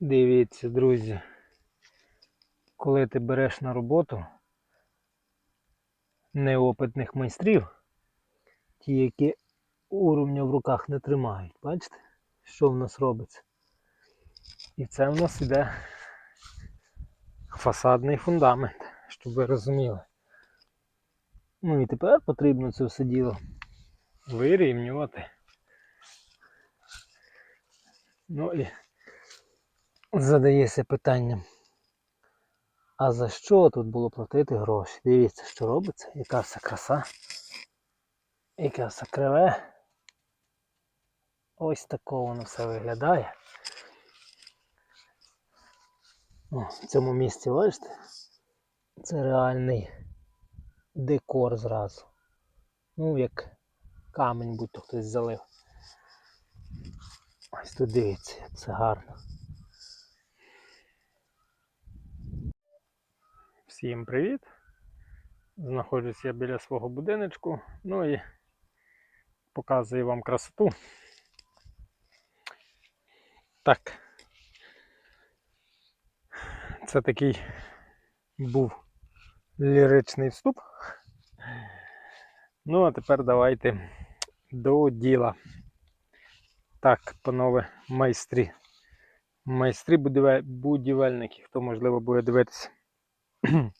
Дивіться, друзі, коли ти береш на роботу неопитних майстрів, ті, які уровня в руках не тримають, бачите, що в нас робиться? І це в нас іде фасадний фундамент, щоб ви розуміли. Ну і тепер потрібно це все діло вирівнювати. Ну і задається питанням. А за що тут було платити гроші? Дивіться, що робиться, яка вся краса, яке все криве. Ось тако воно все виглядає. О, в цьому місці, бачите? Це реальний декор зразу. Ну, як камінь, будь-то хтось залив. Ось тут дивіться, як це гарно. Всім привіт! Знаходжусь я біля свого будиночку, ну і показую вам красоту. Так. Це такий був ліричний вступ. Ну, а тепер давайте до діла. Так, панове майстрі. Будівель- будівельники, хто можливо буде дивитися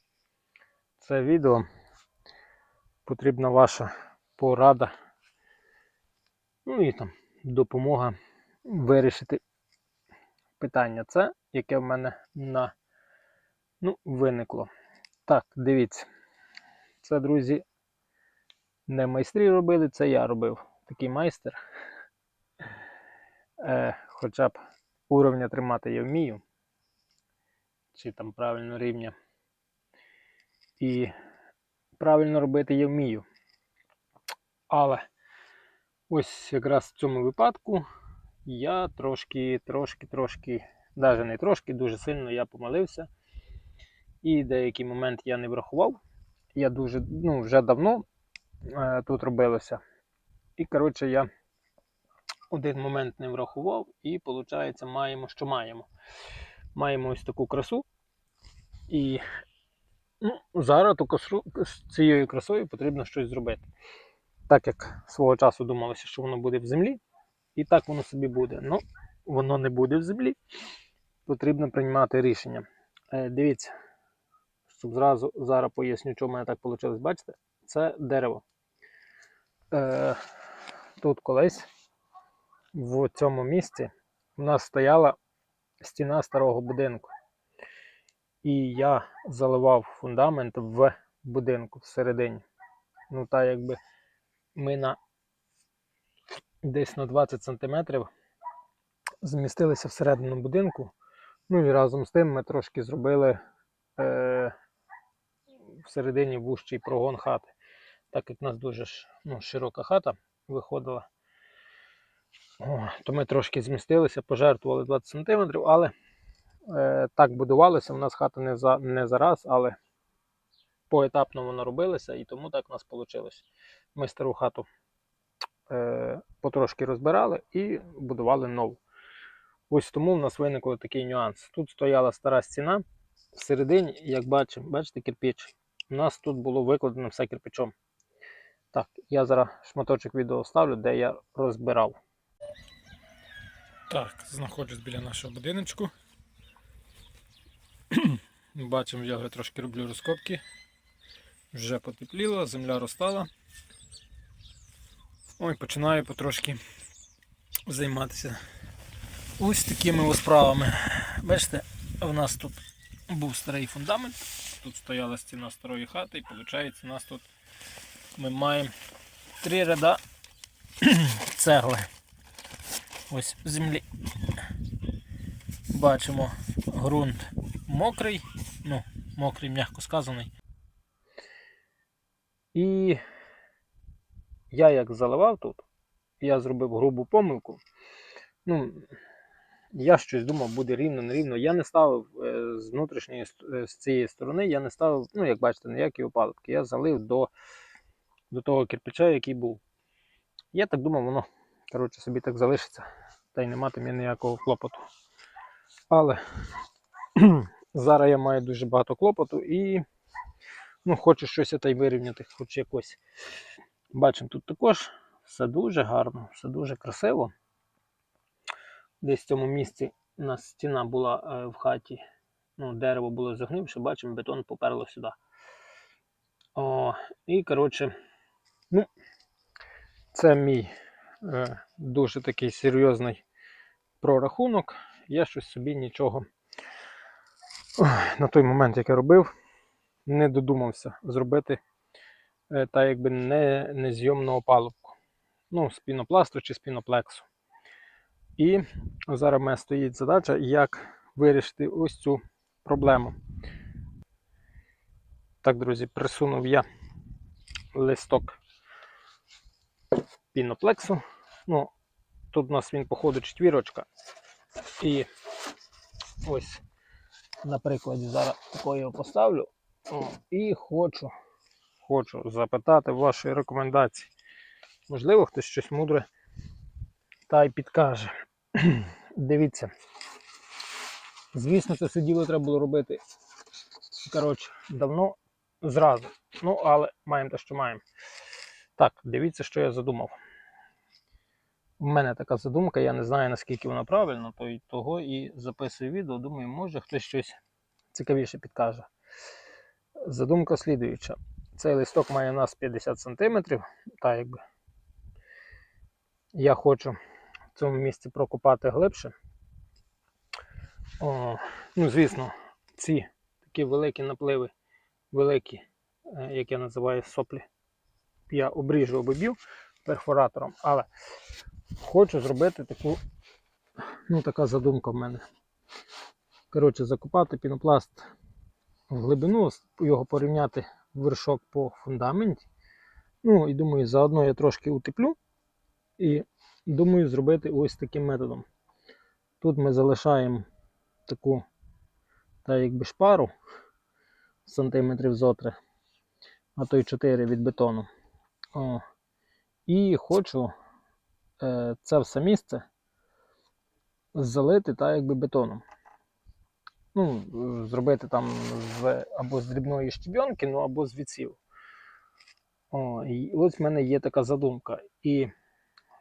це відео. Потрібна ваша порада. Ну і там допомога вирішити питання це, яке в мене на ну, виникло. Так, дивіться. Це, друзі, не майстрі робили, це я робив. Такий майстер. Е, хоча б уровня тримати я вмію. Чи там правильно рівня. І правильно робити я вмію. Але ось якраз в цьому випадку я трошки, трошки, трошки, навіть не трошки, дуже сильно я помилився. І деякий момент я не врахував. Я дуже, ну, вже давно е, тут робилося. І, коротше, я один момент не врахував, і, виходить, маємо, що маємо. Маємо ось таку красу. І ну, зараз ту красу, з цією красою потрібно щось зробити. Так як свого часу думалося, що воно буде в землі, і так воно собі буде. Ну, воно не буде в землі. Потрібно приймати рішення. Е, дивіться, щоб зразу зараз поясню, чому в мене так вийшло. Бачите? Це дерево. Е, тут колись в цьому місці у нас стояла стіна старого будинку. І я заливав фундамент в будинку всередині. Ну, так якби ми на десь на 20 см змістилися всередину будинку. Ну і разом з тим ми трошки зробили е, всередині вущий прогон хати. Так як в нас дуже ну, широка хата виходила, о, то ми трошки змістилися, пожертвували 20 см, але е, так будувалося. У нас хата не за, не зараз, але поетапно воно робилося, і тому так у нас вийшло. Ми стару хату е, потрошки розбирали і будували нову. Ось тому в нас виник такий нюанс. Тут стояла стара стіна, всередині, як бачимо, бачите, кирпіч. У нас тут було викладено все кирпичом. Так, я зараз шматочок відео ставлю, де я розбирав. Так, знаходжусь біля нашого будиночку. Бачимо, я трошки роблю розкопки. Вже потепліло, земля розтала. Ой, починаю потрошки займатися ось такими ось справами. Бачите, у нас тут був старий фундамент, тут стояла стіна старої хати, і виходить, у нас тут ми маємо три ряда цегли. Ось в землі. Бачимо ґрунт мокрий, ну, мокрий, м'яко сказаний. І я як заливав тут, я зробив грубу помилку. Ну, я щось думав, буде рівно, не рівно. Я не ставив е, з внутрішньої е, з цієї сторони, я не ставив, ну, як бачите, ніякі опалубки. Я залив до, до того кирпича, який був. Я так думав, воно коротше, собі так залишиться, та й не матиме ніякого клопоту. Але зараз я маю дуже багато клопоту і ну, хочу щось та й вирівняти, хоч якось. Бачимо, тут також все дуже гарно, все дуже красиво. Десь в цьому місці у нас стіна була е, в хаті, ну, дерево було загнивше, бачимо, бетон поперло сюди. О, і, коротше, ну, це мій е, дуже такий серйозний прорахунок. Я щось собі нічого на той момент, як я робив, не додумався зробити е, та якби не, незйомну опалубку. Ну, з пінопласту чи з піноплексу. І зараз в мене стоїть задача, як вирішити ось цю проблему. Так, друзі, присунув я листок піноплексу. Ну, тут у нас він, походу, четвірочка. І ось на прикладі зараз такого його поставлю. О, і хочу, хочу запитати ваші рекомендації. Можливо, хтось щось мудре та й підкаже. Дивіться. Звісно, це все діло треба було робити. Коротше, давно зразу. Ну, але маємо те, що маємо. Так, дивіться, що я задумав. У мене така задумка, я не знаю наскільки вона правильна, то й того і записую відео. Думаю, може хтось щось цікавіше підкаже. Задумка слідуюча. Цей листок має у нас 50 см, та якби я хочу в цьому місці прокопати глибше. О, ну, звісно, ці такі великі напливи, великі, е, як я називаю соплі, я обріжу обибів перфоратором, але хочу зробити таку, ну така задумка в мене. Коротше, закопати пінопласт в глибину, його порівняти в вершок по фундаменті. Ну і думаю, заодно я трошки утеплю. І думаю зробити ось таким методом. Тут ми залишаємо таку та якби шпару сантиметрів зо 3, а то й 4 від бетону. О. І хочу е, це все місце залити та якби бетоном. Ну, зробити там з, або з дрібної щебенки, ну або з відсів. О, і ось в мене є така задумка. І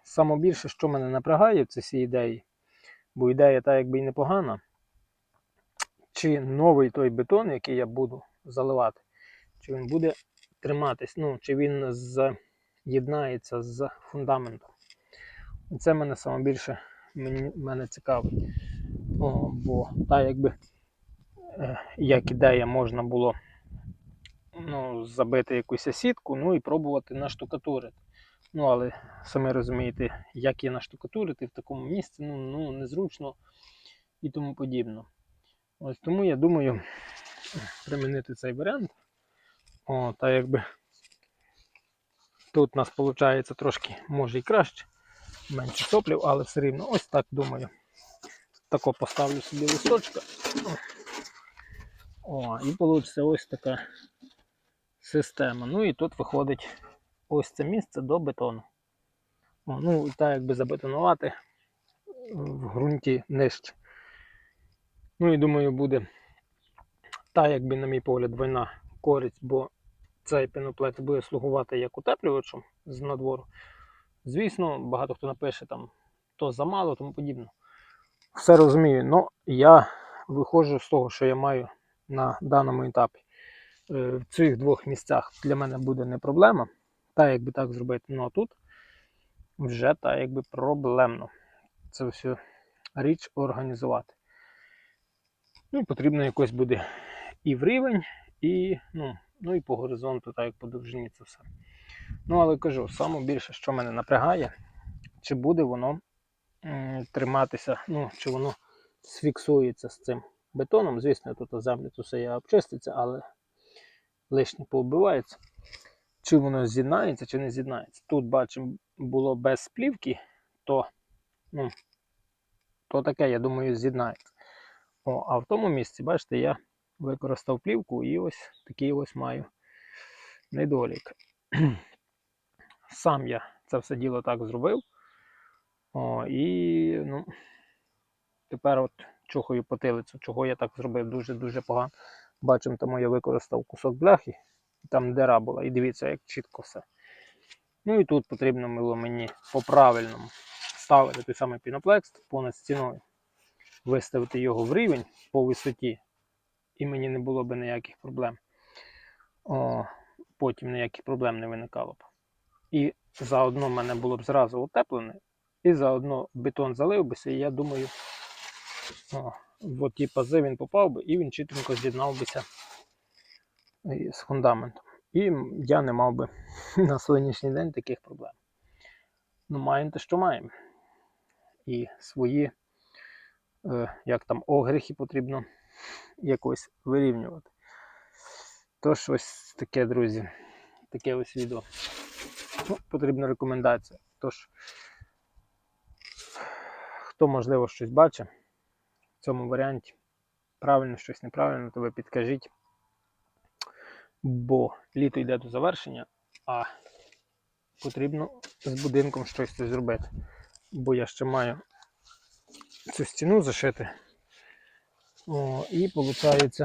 саме більше, що мене напрягає в цій ідеї, бо ідея та якби і непогана, чи новий той бетон, який я буду заливати, чи він буде триматись, ну, чи він з'єднається з фундаментом. Це мене саме більше мені, мене цікавить. Бо та якби е, як ідея можна було ну, забити якусь сітку, ну і пробувати наштукатурити. Ну, але самі розумієте, як є наштукатурити в такому місці, ну, ну незручно і тому подібно. Ось тому я думаю примінити цей варіант. О, та якби тут у нас виходить трошки може і краще, менше соплів, але все рівно ось так думаю. Тако поставлю собі листочка. О, і вийде ось така система. Ну і тут виходить ось це місце до бетону. О, ну, і так якби забетонувати в ґрунті нижче. Ну і думаю, буде та, якби, на мій погляд, двойна користь, бо цей пеноплет буде слугувати як утеплювачем з надвору. Звісно, багато хто напише там то замало, тому подібне. Все розумію, але я виходжу з того, що я маю на даному етапі. Е, В цих двох місцях для мене буде не проблема. Та якби так зробити, ну а тут вже та якби проблемно. Це все річ організувати. Ну потрібно якось буде і в рівень, і ну, ну і по горизонту, так як по довжині це все. Ну, але кажу, саме більше, що мене напрягає, чи буде воно триматися, ну, чи воно сфіксується з цим бетоном. Звісно, тут землю тут все обчиститься, але лишнє поубивається. Чи воно з'єднається, чи не з'єднається. Тут бачимо, було без плівки, то ну, то таке, я думаю, з'єднається. О, А в тому місці, бачите, я використав плівку і ось такий ось маю недолік. Сам я це все діло так зробив. О, І ну, тепер от чухаю потилицю, чого я так зробив дуже-дуже погано. Бачимо, тому я використав кусок бляхи, там дира була, і дивіться, як чітко все. Ну і тут потрібно було мені по-правильному ставити той самий піноплекс понад стіною, виставити його в рівень по висоті, і мені не було б ніяких проблем. О, потім ніяких проблем не виникало б. І заодно в мене було б зразу утеплене, і заодно бетон залив бися, і я думаю, о, в ті пази він попав би, і він чітко з'єднав бися з фундаментом. І я не мав би на сьогоднішній день таких проблем. Ну, маємо те, що маємо. І свої, е, як там, огріхи потрібно якось вирівнювати. Тож, ось таке, друзі, таке ось відео. Ну, потрібна рекомендація. Тож, хто, можливо, щось бачить в цьому варіанті, правильно, щось неправильно, то ви підкажіть. Бо літо йде до завершення, а потрібно з будинком щось зробити. Бо я ще маю цю стіну зашити. О, і виходить,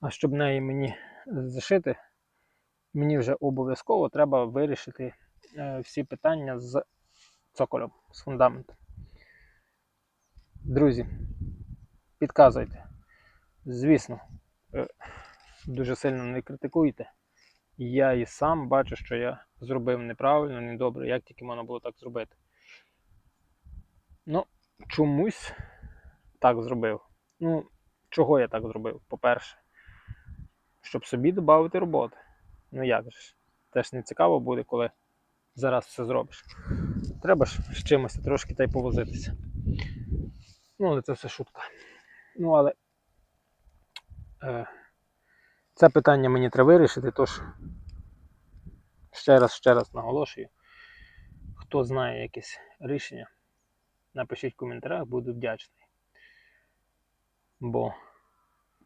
а щоб неї мені зашити, мені вже обов'язково треба вирішити е, всі питання з цоколем, з фундаментом. Друзі, підказуйте. Звісно, е, дуже сильно не критикуйте. Я і сам бачу, що я зробив неправильно, недобре, як тільки можна було так зробити. Ну, чомусь так зробив. Ну, чого я так зробив? По-перше, щоб собі додати роботи. Ну як ж? Теж не цікаво буде, коли зараз все зробиш. Треба ж з чимось трошки та й повозитися. Ну, але це все шутка. Ну, але е, це питання мені треба вирішити, тож ще раз, ще раз наголошую. Хто знає якесь рішення, напишіть в коментарях, буду вдячний. Бо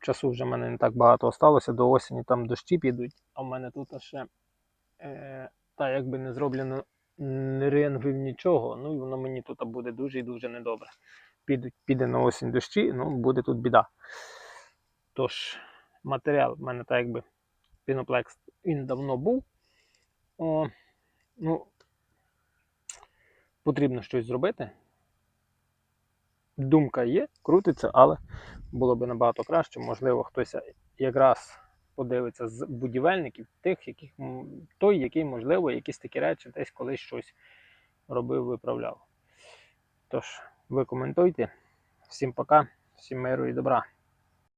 часу вже в мене не так багато осталося, до осені там дощі підуть, а в мене тут ще е, та якби не зроблено не ренгів нічого, ну і воно мені тут буде дуже і дуже недобре. Підуть, піде на осінь дощі, ну буде тут біда. Тож, матеріал в мене так якби піноплекс він давно був. О, ну, потрібно щось зробити. Думка є, крутиться, але було б набагато краще. Можливо, хтось якраз подивиться з будівельників, тих, яких той, який, можливо, якісь такі речі десь колись щось робив, виправляв. Тож, ви коментуйте. Всім пока, всім миру і добра.